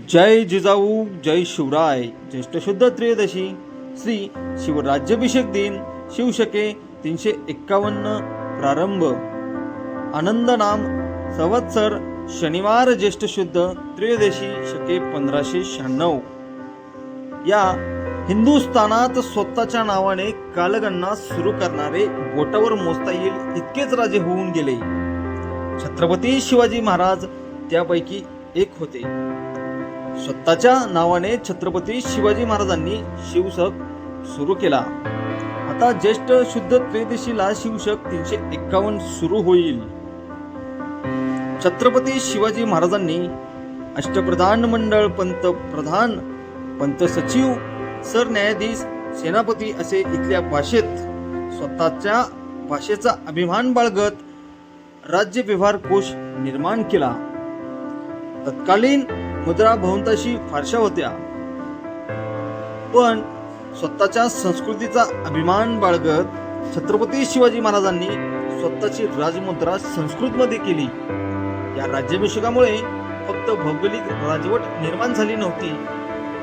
जय जिजाऊ जय शिवराय ज्येष्ठ शुद्ध त्रयोदशी श्री शिवराज्याभिषेक दिन शिवशके तीनशे एक्कावन्न प्रारंभ. आनंद नाम संवत्सर शनिवार ज्येष्ठ शुद्ध त्रयोदशी शके पंधराशे शहाण्णव. या हिंदुस्थानात स्वतःच्या नावाने कालगणना सुरू करणारे बोटावर मोजता येईल इतकेच राजे होऊन गेले. छत्रपती शिवाजी महाराज त्यापैकी एक होते. स्वतःच्या नावाने छत्रपती शिवाजी महाराजांनी शिवशक सुरू केला. आता ज्येष्ठ शुद्ध त्रयोदशीला शिवशक तीनशे एक्कावन्न सुरू होईल. छत्रपती शिवाजी महाराजांनी अष्टप्रधान मंडळ पंतप्रधान पंत सचिव सरन्यायाधीश सेनापती असे इथल्या भाषेत स्वतःच्या भाषेचा अभिमान बाळगत राज्य व्यवहार कोश निर्माण केला. तत्कालीन मुद्रा भवंताशी फारशा होत्या. पण स्वतःच्या संस्कृतीचा अभिमान बाळगत छत्रपती शिवाजी महाराजांनी स्वतःची राजमुद्रा संस्कृतमध्ये केली. या राज्याभिषेकामुळे फक्त भौगोलिक राजवट निर्माण झाली नव्हती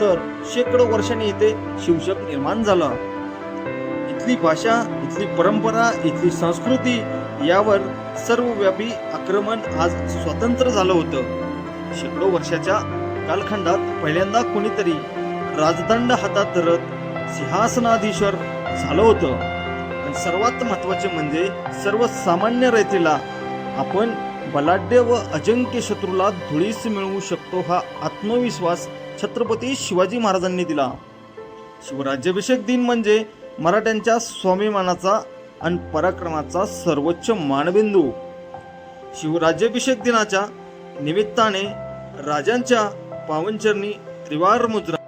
तर शेकडो वर्षांनी इथे शिवशक निर्माण झाला. इथली भाषा इथली परंपरा इथली संस्कृती यावर सर्वव्यापी आक्रमण आज स्वतंत्र झालं होतं. शेकडो वर्षाच्या कालखंडात पहिल्यांदा कोणीतरी राजदंड हातात धरत सिंहासनाधीश्वर झालं होतं. पण सर्वात महत्त्वाचे म्हणजे सर्वसामान्य रयतेला आपण बलाढ्य व अजंक्य शत्रूला धुळीस मिळवू शकतो हा आत्मविश्वास छत्रपती शिवाजी महाराजांनी दिला. शिवराज्याभिषेक दिन म्हणजे मराठ्यांच्या स्वाभिमानाचा आणि पराक्रमाचा सर्वोच्च मानबिंदू. शिवराज्याभिषेक दिनाच्या निमित्ताने राजांच्या पावनचरणी त्रिवार मुद्रा